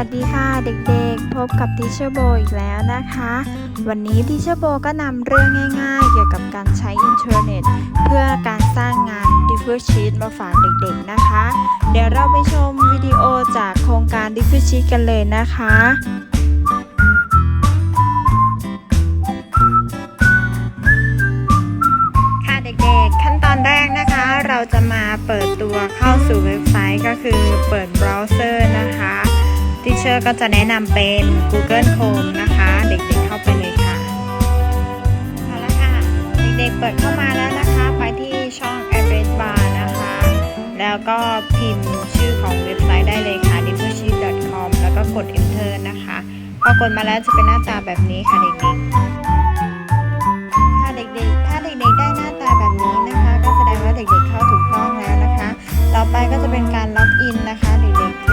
สวัสดีค่ะเด็กๆ พบกับทิเชอร์โบอีกแล้วนะคะ วันนี้ทิเชอร์โบก็นำเรื่องง่ายๆ เกี่ยวกับการใช้อินเทอร์เน็ต เพื่อการสร้างงาน d i f f e r Sheet มาฝากเด็กๆนะคะ เดี๋ยวเราไปชมวิดีโอจากโครงการ d i f f e r Sheet กันเลยนะคะค่ะเด็กๆขั้นตอนแรกนะคะเราจะมาเปิดตัวเข้าสู่เว็บไซต์ก็คือเปิดเบราว์เซอร์นะคะ ทิเชอร์ก็จะแนะนำเป็น Google Chrome นะคะ เด็กๆเข้าไปเลยค่ะเอาละค่ะ เด็กๆเปิดเข้ามาแล้วนะคะ ไปที่ช่อง address bar นะคะ แล้วก็พิมพ์ชื่อของเว็บไซต์ได้เลยค่ะ d i f f e r s h e e t c o m แล้วก็กด enter นะคะพอกดมาแล้วจะเป็นหน้าตาแบบนี้ค่ะเด็กๆถ้าเด็กๆ ถ้าเด็กๆได้หน้าตาแบบนี้นะคะ ก็แสดงว่าเด็กๆเข้าถูกต้องแล้วนะคะ ต่อไปก็จะเป็นการล็อกอินนะคะเด็กๆ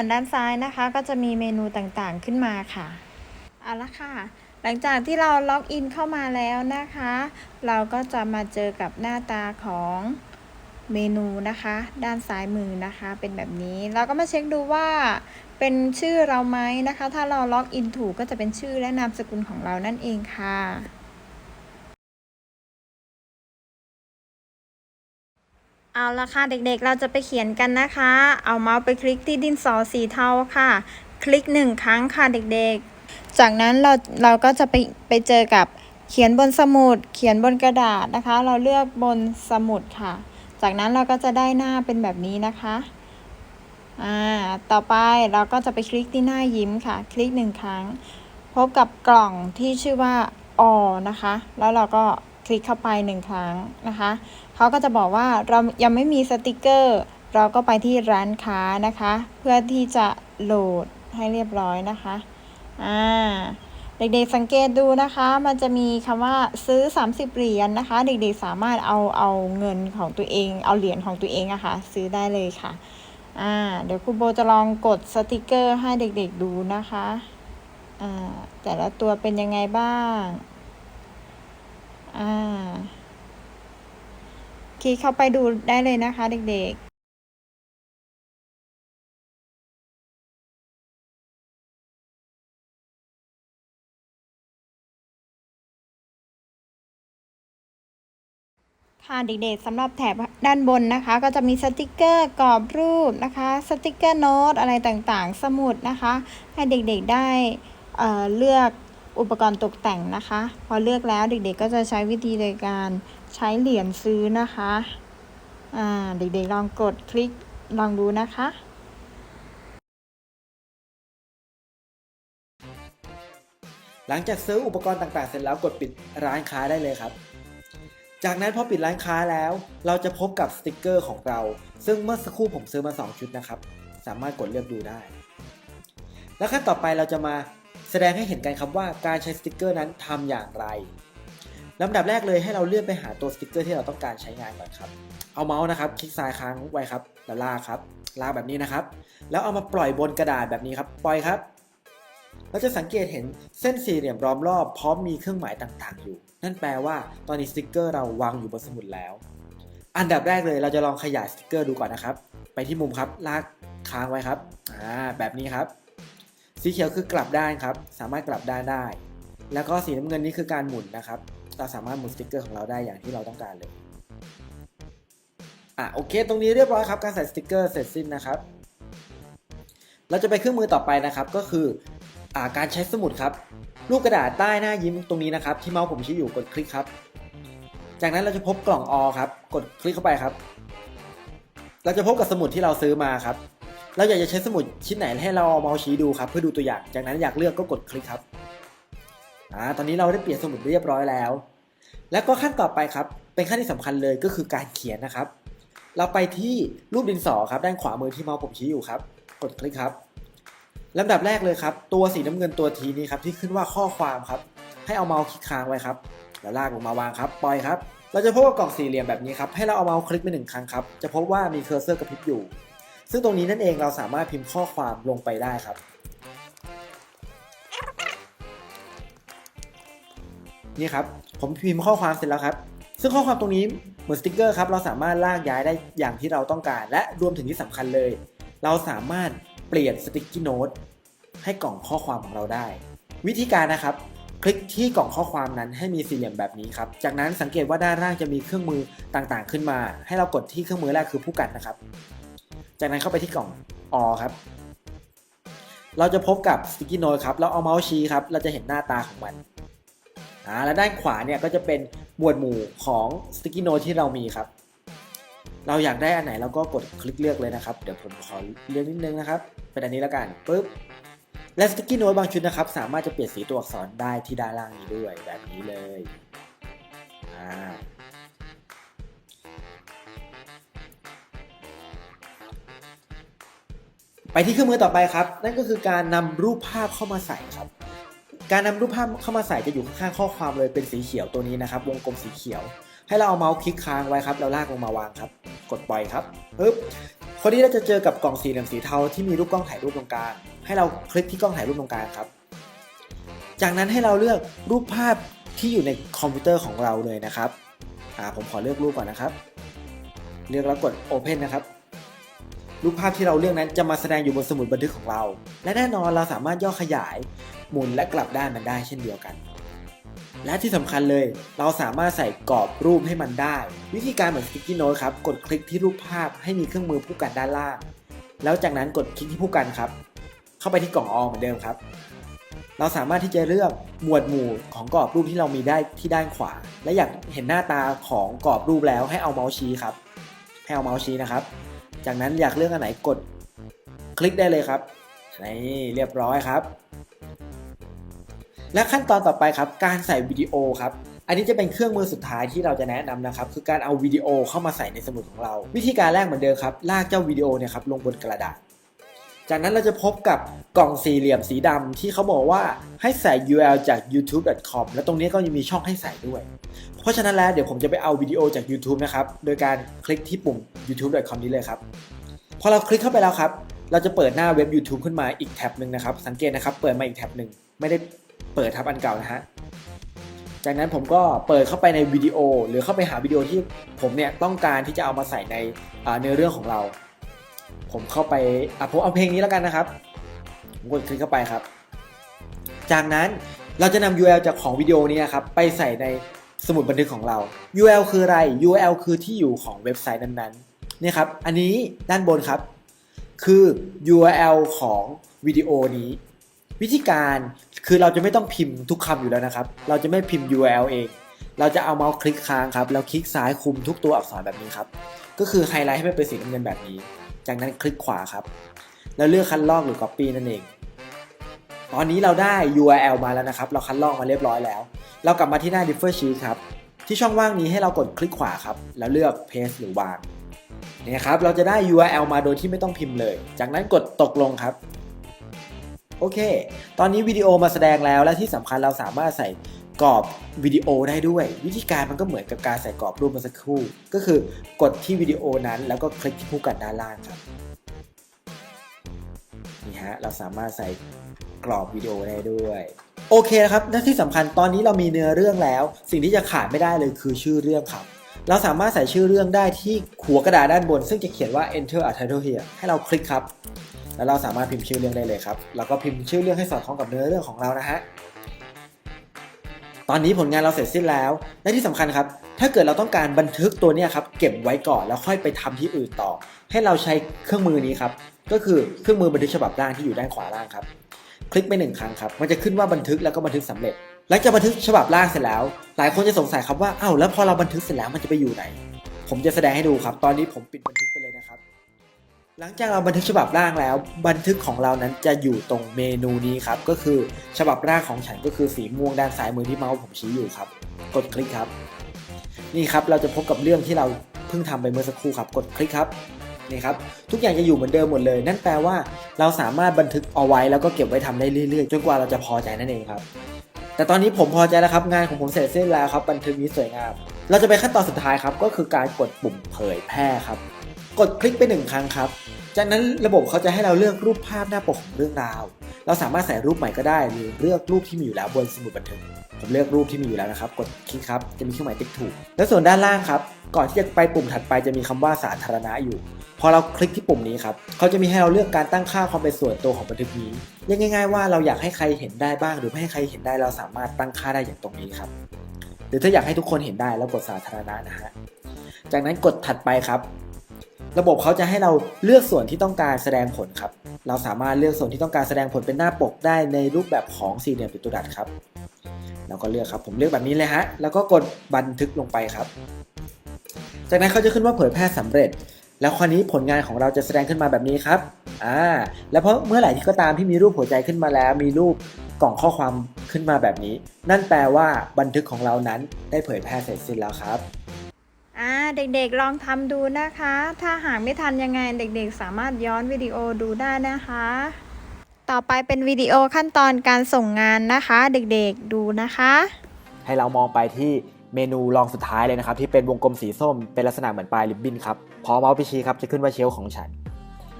วนด้านซ้ายนะคะ ก็จะมีเมนูต่างๆขึ้นมาค่ะ เอาละค่ะ หลังจากที่เราล็อกอินเข้ามาแล้วนะคะ เราก็จะมาเจอกับหน้าตาของเมนูนะคะ ด้านซ้ายมือนะคะ เป็นแบบนี้ เราก็มาเช็คดูว่าเป็นชื่อเราไหมนะคะ ถ้าเราล็อกอินถูกก็จะเป็นชื่อและนามสกุลของเรานั่นเองค่ะ เอาละค่ะเด็กๆ เราจะไปเขียนกันนะคะ เอาเมาส์ไปคลิกที่ดินสอสีเทาค่ะ คลิกหนึ่งครั้งค่ะเด็กๆ จากนั้นเราเราก็จะไปไปเจอกับเขียนบนสมุด เขียนบนกระดาษนะคะ เราเลือกบนสมุดค่ะ จากนั้นเราก็จะได้หน้าเป็นแบบนี้นะคะ อ่า ต่อไปเราก็จะไปคลิกที่หน้ายิ้มค่ะ คลิกหนึ่งครั้ง พบกับกล่องที่ชื่อว่าอนะคะ แล้วเราก็คลิกเข้าไปหนึ่งครั้งนะคะ เขาก็จะบอกว่าเรายังไม่มีสติกเกอร์ เราก็ไปที่ร้านค้านะคะ เพื่อที่จะโหลดให้เรียบร้อยนะคะอ่าเด็กๆสังเกตดูนะคะ มันจะมีคำว่าซื้อ 30 เหรียญนะคะ เด็กๆสามารถเอาเอาเงินของตัวเอง เอาเหรียญของตัวเองอะคะ่ะ ซื้อได้เลยค่ะ อ่า เดี๋ยวครูโบจะลองกดสติกเกอร์ให้เด็กๆดูนะคะ อ่า แต่ละตัวเป็นยังไงบ้าง อ่า คลิกเข้าไปดูได้เลยนะคะเด็กๆค่ะเด็กๆสำหรับแถบด้านบนนะคะ ก็จะมีสติกเกอร์กรอบรูปนะคะ สติกเกอร์โน้ตอะไรต่างๆ สมุดนะคะ ให้เด็กๆได้เเลือกอุปกรณ์ตกแต่งนะคะ พอเลือกแล้วเด็กๆก็จะใช้วิธีในการ ใช้เหรียญซื้อนะคะ อ่า เด็กๆลองกดคลิกลองดูนะคะหลังจากซื้ออุปกรณ์ต่างๆ เสร็จแล้วกดปิดร้านค้าได้เลยครับ จากนั้นพอปิดร้านค้าแล้ว เราจะพบกับสติกเกอร์ของเรา ซึ่งเมื่อสักครู่ผมซื้อมา 2 ชุดนะครับ สามารถกดเลือกดูได้ แล้วขั้นต่อไปเราจะมาแสดงให้เห็นกันครับว่าการใช้สติกเกอร์นั้นทำอย่างไร ลำดับแรกเลยให้เราเลื่อนไปหาตัวสติกเกอร์ที่เราต้องการใช้งานก่อนครับ เอาเมาส์นะครับคลิกซ้ายค้างไว้ครับแล้วลากครับลากแบบนี้นะครับ แล้วเอามาปล่อยบนกระดาษแบบนี้ครับ ปล่อยครับ เราจะสังเกตเห็นเส้นสี่เหลี่ยมล้อมรอบพร้อมมีเครื่องหมายต่างๆ อยู่ นั่นแปลว่าตอนนี้สติกเกอร์เราวางอยู่บนสมุดแล้ว อันดับแรกเลยเราจะลองขยายสติกเกอร์ดูก่อนนะครับ ไปที่มุมครับ ลากค้างไว้ครับ อ่า แบบนี้ครับ สีเขียวคือกลับด้านครับ สามารถกลับด้านได้ แล้วก็สีน้ำเงินนี่คือการหมุนนะครับ เราสามารถหมุนสติกเกอร์ของเราได้อย่างที่เราต้องการเลยอะโอเค ตรงนี้เรียบร้อยครับการใส่สติกเกอร์เสร็จสิ้นนะครับ เราจะไปเครื่องมือต่อไปนะครับก็คืออ่าการใช้สมุดครับรูปกระดาษใต้หน้ายิ้มตรงนี้นะครับ ที่เมาส์ผมชี้อยู่กดคลิกครับ จากนั้นเราจะพบกล่องอครับ กดคลิกเข้าไปครับ เราจะพบกับสมุดที่เราซื้อมาครับ เราอยากจะใช้สมุดชิ้นไหนให้เราเอาเมาส์ชี้ดูครับ เพื่อดูตัวอย่าง จากนั้นอยากเลือกก็กดคลิกครับอ่าตอนนี้เราได้เปลี่ยนสมุดเรียบร้อยแล้ว แล้วก็ขั้นต่อไปครับ เป็นขั้นที่สำคัญเลยก็คือการเขียนนะครับ เราไปที่รูปดินสอครับด้านขวามือที่เมาส์ผมชี้อยู่ครับ กดคลิกครับลำดับแรกเลยครับ ตัวสีน้ำเงินตัวทีนี้ครับที่ขึ้นว่าข้อความครับ ให้เอาเมาส์คลิกค้างไว้ครับแล้วลากลงมาวางครับ ปล่อยครับ เราจะพบกับกล่องสี่เหลี่ยมแบบนี้ครับให้เราเอาเมาส์คลิกไปหนึ่งครั้งครับจะพบว่ามีเคอร์เซอร์กระพริบอยู่ ซึ่งตรงนี้นั่นเองเราสามารถพิมพ์ข้อความลงไปได้ครับนี่ครับ ผมพิมพ์ข้อความเสร็จแล้วครับ ซึ่งข้อความตรงนี้เหมือนสติกเกอร์ครับ เราสามารถลากย้ายได้อย่างที่เราต้องการ และรวมถึงที่สำคัญเลย เราสามารถเปลี่ยนสติกกี้โน้ตให้กล่องข้อความของเราได้ วิธีการนะครับ คลิกที่กล่องข้อความนั้นให้มีสี่เหลี่ยมแบบนี้ครับ จากนั้นสังเกตว่าด้านล่างจะมีเครื่องมือต่างๆ ขึ้นมา ให้เรากดที่เครื่องมือแรกคือผู้กันนะครับ จากนั้นเข้าไปที่กล่องอครับเราจะพบกับสติกกี้โน้ตครับ เราเอาเมาส์ชี้ครับ เราจะเห็นหน้าตาของมัน อ่าและด้านขวาเนี่ยก็จะเป็นหมวดหมู่ของสติกกี้โน้ตที่เรามีครับ เราอยากได้อันไหนเราก็กดคลิกเลือกเลยนะครับ เดี๋ยวผมขอเลือกนิดนึงนะครับ เป็นอันนี้แล้วกันปุ๊บและสติกกี้โน้ตบางชุดนะครับ สามารถจะเปลี่ยนสีตัวอักษรได้ที่ด้านล่างนี้ด้วยแบบนี้เลยอ่าไปที่เครื่องมือต่อไปครับ นั่นก็คือการนำรูปภาพเข้ามาใส่ครับ การนำรูปภาพเข้ามาใส่จะอยู่ข้างๆข้อความเลยเป็นสีเขียวตัวนี้นะครับ วงกลมสีเขียว ให้เราเอาเมาส์คลิกค้างไว้ครับแล้วลากลงมาวางครับ กดปล่อยครับปึ๊บคนนี้เราจะเจอกับกล่องสีเหลี่ยมสีเทาที่มีรูปกล้องถ่ายรูปตรงกลางให้เราคลิกที่กล้องถ่ายรูปตรงกลางครับ จากนั้นให้เราเลือกรูปภาพที่อยู่ในคอมพิวเตอร์ของเราเลยนะครับ อ่าผมขอเลือกรูปก่อนนะครับ เลือกแล้วกด Open นะครับ รูปภาพที่เราเลือกนั้นจะมาแสดงอยู่บนสมุดบันทึกของเรา และแน่นอนเราสามารถย่อขยาย หมุนและกลับด้านมันได้เช่นเดียวกัน และที่สำคัญเลย เราสามารถใส่กรอบรูปให้มันได้ วิธีการเหมือนสติ๊กกี้โน้ตครับ กดคลิกที่รูปภาพให้มีเครื่องมือผู้กันด้านล่าง แล้วจากนั้นกดคลิกที่ผู้กันครับ เข้าไปที่กล่องออเหมือนเดิมครับ เราสามารถที่จะเลือกหมวดหมู่ของกรอบรูปที่เรามีได้ที่ด้านขวา และอยากเห็นหน้าตาของกรอบรูปแล้วให้เอาเมาส์ชี้ครับให้เอาเมาส์ชี้นะครับ จากนั้นอยากเลือกอันไหนกดคลิกได้เลยครับนี่เรียบร้อยครับ และขั้นตอนต่อไปครับ การใส่วิดีโอครับอันนี้จะเป็นเครื่องมือสุดท้ายที่เราจะแนะนำนะครับ คือการเอาวิดีโอเข้ามาใส่ในสมุดของเรา วิธีการแรกเหมือนเดิมครับ ลากเจ้าวิดีโอเนี่ยครับลงบนกระดาษ จากนั้นเราจะพบกับกล่องสี่เหลี่ยมสีดำที่เขาบอกว่าให้ใส่ URL จาก youtube.com และตรงนี้ก็ยังมีช่องให้ใส่ด้วย เพราะฉะนั้นแล้วเดี๋ยวผมจะไปเอาวิดีโอจาก YouTube นะครับ โดยการคลิกที่ปุ่ม youtube.com นี้เลยครับ พอเราคลิกเข้าไปแล้วครับ เราจะเปิดหน้าเว็บ YouTube ขึ้นมาอีกแท็บหนึ่งนะครับ สังเกตนะครับ เปิดมาอีกแท็บหนึ่งไม่ได้เปิดทับอันเก่านะฮะ จากนั้นผมก็เปิดเข้าไปในวิดีโอ หรือเข้าไปหาวิดีโอที่ผมเนี่ยต้องการที่จะเอามาใส่ในเนื้อเรื่องของเรา ผมเข้าไปอะผมเอาเพลงนี้แล้วกันนะครับผมกดคลิกเข้าไปครับ จากนั้นเราจะนำ URL จากของวิดีโอนี้นะครับไปใส่ในสมุดบันทึกของเรา URL คืออะไร URL คือที่อยู่ของเว็บไซต์นั้นๆนี่ครับ อันนี้ด้านบนครับ คือ URL ของวิดีโอนี้ วิธีการคือเราจะไม่ต้องพิมพ์ทุกคำอยู่แล้วนะครับ เราจะไม่พิมพ์ URL เอง เราจะเอาเมาส์คลิกค้างครับ แล้วคลิกซ้ายคุมทุกตัวอักษรแบบนี้ครับ ก็คือไฮไลท์ให้มันเป็นสีน้ำเงินแบบนี้ จากนั้นคลิกขวาครับ แล้วเลือกคัดลอกหรือ Copy นั่นเอง ตอนนี้เราได้ URL มาแล้วนะครับ เราคัดลอกมาเรียบร้อยแล้ว เรากลับมาที่หน้า Differ Sheet ครับ ที่ช่องว่างนี้ให้เรากดคลิกขวาครับ แล้วเลือก Paste หรือวางนี่ครับ เราจะได้ URL มาโดยที่ไม่ต้องพิมพ์เลย จากนั้นกดตกลงครับ โอเค ตอนนี้วิดีโอมาแสดงแล้ว และที่สำคัญเราสามารถใส่ กรอบวิดีโอได้ด้วย วิธีการมันก็เหมือนกับการใส่กรอบรูปเมื่อสักครู่ ก็คือกดที่วิดีโอนั้นแล้วก็คลิกที่ผู้กันด้านล่างครับนี่ฮะเราสามารถใส่กรอบวิดีโอได้ด้วยโอเคนะครับและที่สำคัญตอนนี้เรามีเนื้อเรื่องแล้ว สิ่งที่จะขาดไม่ได้เลยคือชื่อเรื่องครับ เราสามารถใส่ชื่อเรื่องได้ที่หัวกระดาษด้านบน ซึ่งจะเขียนว่า enter a title here ให้เราคลิกครับ แล้วเราสามารถพิมพ์ชื่อเรื่องได้เลยครับ แล้วก็พิมพ์ชื่อเรื่องให้สอดคล้องกับเนื้อเรื่องของเรานะฮะ ตอนนี้ผลงานเราเสร็จสิ้นแล้ว และที่สำคัญครับ ถ้าเกิดเราต้องการบันทึกตัวนี้ครับเก็บไว้ก่อนแล้วค่อยไปทำที่อื่นต่อ ให้เราใช้เครื่องมือนี้ครับ ก็คือเครื่องมือบันทึกฉบับร่างที่อยู่ด้านขวาล่างครับ คลิกไปหนึ่งครั้งครับ มันจะขึ้นว่าบันทึกแล้วก็บันทึกสำเร็จ หลังจากบันทึกฉบับร่างเสร็จแล้ว หลายคนจะสงสัยครับว่า อ้าวแล้วพอเราบันทึกเสร็จแล้วมันจะไปอยู่ไหน ผมจะแสดงให้ดูครับ ตอนนี้ผมปิดบันทึกไปเลยนะครับ หลังจากเราบันทึกฉบับร่างแล้ว บันทึกของเรานั้นจะอยู่ตรงเมนูนี้ครับ ก็คือฉบับร่างของฉันก็คือสีม่วงด้านซ้ายมือที่เมาส์ผมชี้อยู่ครับ กดคลิกครับ นี่ครับเราจะพบกับเรื่องที่เราเพิ่งทำไปเมื่อสักครู่ครับ กดคลิกครับนี่ครับทุกอย่างจะอยู่เหมือนเดิมหมดเลย นั่นแปลว่าเราสามารถบันทึกเอาไว้แล้วก็เก็บไว้ทำได้เรื่อยๆจนกว่าเราจะพอใจนั่นเองครับ แต่ตอนนี้ผมพอใจแล้วครับงานของผมเสร็จสิ้นแล้วครับ บันทึกนี้สวยงาม เราจะไปขั้นตอนสุดท้ายครับก็คือการกดปุ่มเผยแพร่ครับ กดคลิกไปหนึ่งครั้งครับ จากนั้นระบบเขาจะให้เราเลือกรูปภาพหน้าปกของเรื่องราว เราสามารถใส่รูปใหม่ก็ได้ หรือเลือกรูปที่มีอยู่แล้วบนสมุดบันทึก ผมเลือกรูปที่มีอยู่แล้วนะครับ กดคลิกครับจะมีเครื่องหมายติ๊กถูก แล้วส่วนด้านล่างครับ ก่อนที่จะไปปุ่มถัดไปจะมีคำว่าสาธารณะอยู่ พอเราคลิกที่ปุ่มนี้ครับเขาจะมีให้เราเลือกการตั้งค่าความเป็นส่วนตัวของบันทึกนี้เรียกง่าย ๆ ว่าเราอยากให้ใครเห็นได้บ้าง หรือไม่ให้ใครเห็นได้เราสามารถตั้งค่าได้อย่างตรงนี้ครับ หรือถ้าอยากให้ทุกคนเห็นได้แล้วกดสาธารณะนะฮะจากนั้นกดถัดไปครับ ระบบเขาจะให้เราเลือกส่วนที่ต้องการแสดงผลครับ เราสามารถเลือกส่วนที่ต้องการแสดงผลเป็นหน้าปกได้ในรูปแบบของสี่เหลี่ยมจัตุรัสครับแล้วก็เลือกครับผมเลือกแบบนี้เลยฮะแล้วก็กดบันทึกลงไปครับ จากนั้นเขาจะขึ้นว่าเผยแพร่สำเร็จ แล้วคราวนี้ผลงานของเราจะแสดงขึ้นมาแบบนี้ครับอ่าแล้วเพราะเมื่อไหร่ที่ก็ตามที่มีรูปหัวใจขึ้นมาแล้ว มีรูปกล่องข้อความขึ้นมาแบบนี้ นั่นแปลว่าบันทึกของเรานั้นได้เผยแพร่เสร็จสิ้นแล้วครับ เด็กๆลองทำดูนะคะ ถ้าหากไม่ทันยังไงเด็กๆ สามารถย้อนวิดีโอดูได้นะคะ ต่อไปเป็นวิดีโอขั้นตอนการส่งงานนะคะ เด็กๆดูนะคะ ให้เรามองไปที่เมนูรองสุดท้ายเลยนะครับ ที่เป็นวงกลมสีส้มเป็นลักษณะเหมือนปลายริบบิ้นครับพอเมาส์ไปชี้ครับจะขึ้นว่าเชลของฉัน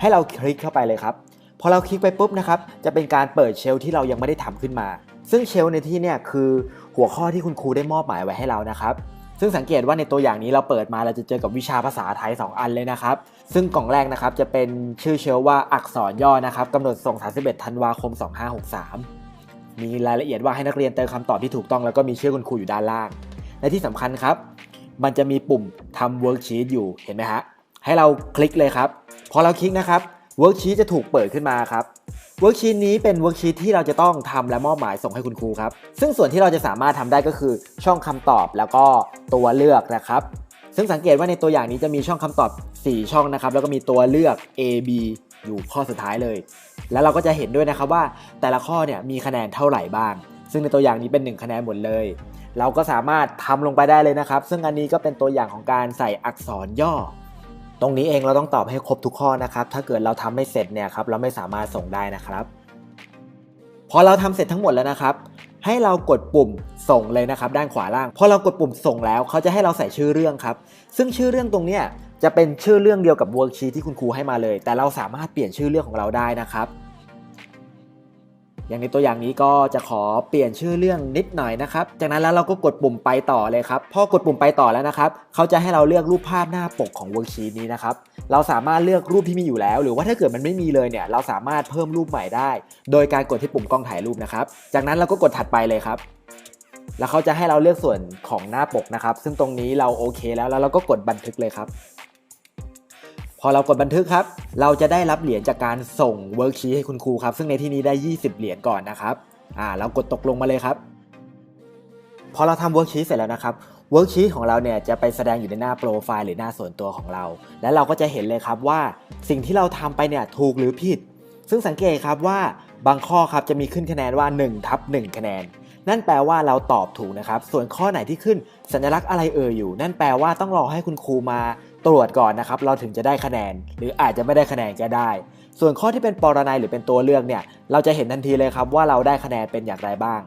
ให้เราคลิกเข้าไปเลยครับพอเราคลิกไปปุ๊บนะครับจะเป็นการเปิดเชลที่เรายังไม่ได้ทำขึ้นมา ซึ่งเชลในที่เนี่ยคือหัวข้อที่คุณครูได้มอบหมายไว้ให้เรานะครับ ซึ่งสังเกตว่าในตัวอย่างนี้เราเปิดมาเราจะเจอกับวิชาภาษาไทย 2 อันเลยนะครับ ซึ่งกล่องแรกนะครับจะเป็นชื่อเชลฟ์ว่าอักษรย่อนะครับกำหนดส่ง 31 ธันวาคม 2563 มีรายละเอียดว่าให้นักเรียนเติมคำตอบที่ถูกต้องแล้วก็มีชื่อคุณครูอยู่ด้านล่าง และที่สำคัญครับ มันจะมีปุ่มทำเวิร์กชีตอยู่เห็นไหมฮะให้เราคลิกเลยครับพอเราคลิกนะครับเวิร์กชีตจะถูกเปิดขึ้นมาครับ เวิร์กชีตนี้เป็นเวิร์กชีตที่เราจะต้องทำและมอบหมายส่งให้คุณครูครับ ซึ่งส่วนที่เราจะสามารถทำได้ก็คือช่องคำตอบแล้วก็ตัวเลือกนะครับ ซึ่งสังเกตว่าในตัวอย่างนี้จะมีช่องคำตอบ 4 ช่องนะครับ แล้วก็มีตัวเลือก A B อยู่ข้อสุดท้ายเลย แล้วเราก็จะเห็นด้วยนะครับว่าแต่ละข้อเนี่ยมีคะแนนเท่าไหร่บ้าง ซึ่งในตัวอย่างนี้เป็น 1 คะแนนหมดเลย เราก็สามารถทำลงไปได้เลยนะครับ ซึ่งอันนี้ก็เป็นตัวอย่างของการใส่อักษรย่อ ตรงนี้เองเราต้องตอบให้ครบทุกข้อนะครับ ถ้าเกิดเราทำไม่เสร็จเนี่ยครับเราไม่สามารถส่งได้นะครับพอเราทำเสร็จทั้งหมดแล้วนะครับ ให้เรากดปุ่มส่งเลยนะครับ ด้านขวาล่างพอเรากดปุ่มส่งแล้วเขาจะให้เราใส่ชื่อเรื่องครับ ซึ่งชื่อเรื่องตรงเนี้ยจะเป็นชื่อเรื่องเดียวกับเวิร์กชีที่คุณครูให้มาเลย แต่เราสามารถเปลี่ยนชื่อเรื่องของเราได้นะครับ อย่างในตัวอย่างนี้ก็จะขอเปลี่ยนชื่อเรื่องนิดหน่อยนะครับ จากนั้นแล้วเราก็กดปุ่มไปต่อเลยครับ พอกดปุ่มไปต่อแล้วนะครับ เขาจะให้เราเลือกรูปภาพหน้าปกของเวิร์กชีนี้นะครับ เราสามารถเลือกรูปที่มีอยู่แล้ว หรือว่าถ้าเกิดมันไม่มีเลยเนี่ย เราสามารถเพิ่มรูปใหม่ได้ โดยการกดที่ปุ่มกล้องถ่ายรูปนะครับ จากนั้นเราก็กดถัดไปเลยครับ แล้วเขาจะให้เราเลือกส่วนของหน้าปกนะครับ ซึ่งตรงนี้เราโอเคแล้ว แล้วเราก็กดบันทึกเลยครับ พอเรากดบันทึกครับ เราจะได้รับเหรียญจากการส่งเวิร์กชีให้คุณครูครับ ซึ่งในที่นี้ได้ 20 เหรียญก่อนนะครับ อ่า เรากดตกลงมาเลยครับ พอเราทำเวิร์กชีเสร็จแล้วนะครับเวิร์กชีของเราเนี่ยจะไปแสดงอยู่ในหน้าโปรไฟล์หรือหน้าส่วนตัวของเรา และเราก็จะเห็นเลยครับว่าสิ่งที่เราทำไปเนี่ยถูกหรือผิด ซึ่งสังเกตครับว่าบางข้อครับจะมีขึ้นคะแนนว่า1ทับ1คะแนน นั่นแปลว่าเราตอบถูกนะครับ ส่วนข้อไหนที่ขึ้นสัญลักษณ์อะไรเอ่ยอยู่ นั่นแปลว่าต้องรอให้คุณครูมา ตรวจก่อนนะครับเราถึงจะได้คะแนน หรืออาจจะไม่ได้คะแนนก็ได้ ส่วนข้อที่เป็นปรนัยหรือเป็นตัวเลือกเนี่ยเราจะเห็นทันทีเลยครับว่าเราได้คะแนนเป็นอย่างไรบ้าง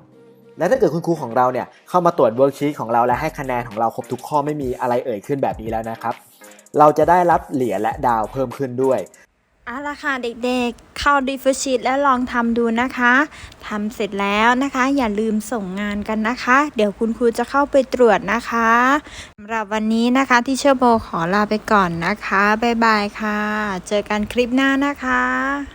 และถ้าเกิดคุณครูของเราเนี่ยเข้ามาตรวจเวิร์กชีตของเราและให้คะแนนของเราครบทุกข้อไม่มีอะไรเอ่ยขึ้นแบบนี้แล้วนะครับ เราจะได้รับเหรียญและดาวเพิ่มขึ้นด้วย เอาละค่ะเด็กๆ เข้าดีฟชีตแล้วลองทำดูนะคะทำเสร็จแล้วนะคะ อย่าลืมส่งงานกันนะคะ เดี๋ยวคุณครูจะเข้าไปตรวจนะคะสำหรับวันนี้นะคะที่เชอร์โบขอลาไปก่อนนะคะ บ๊ายบายค่ะ เจอกันคลิปหน้านะคะ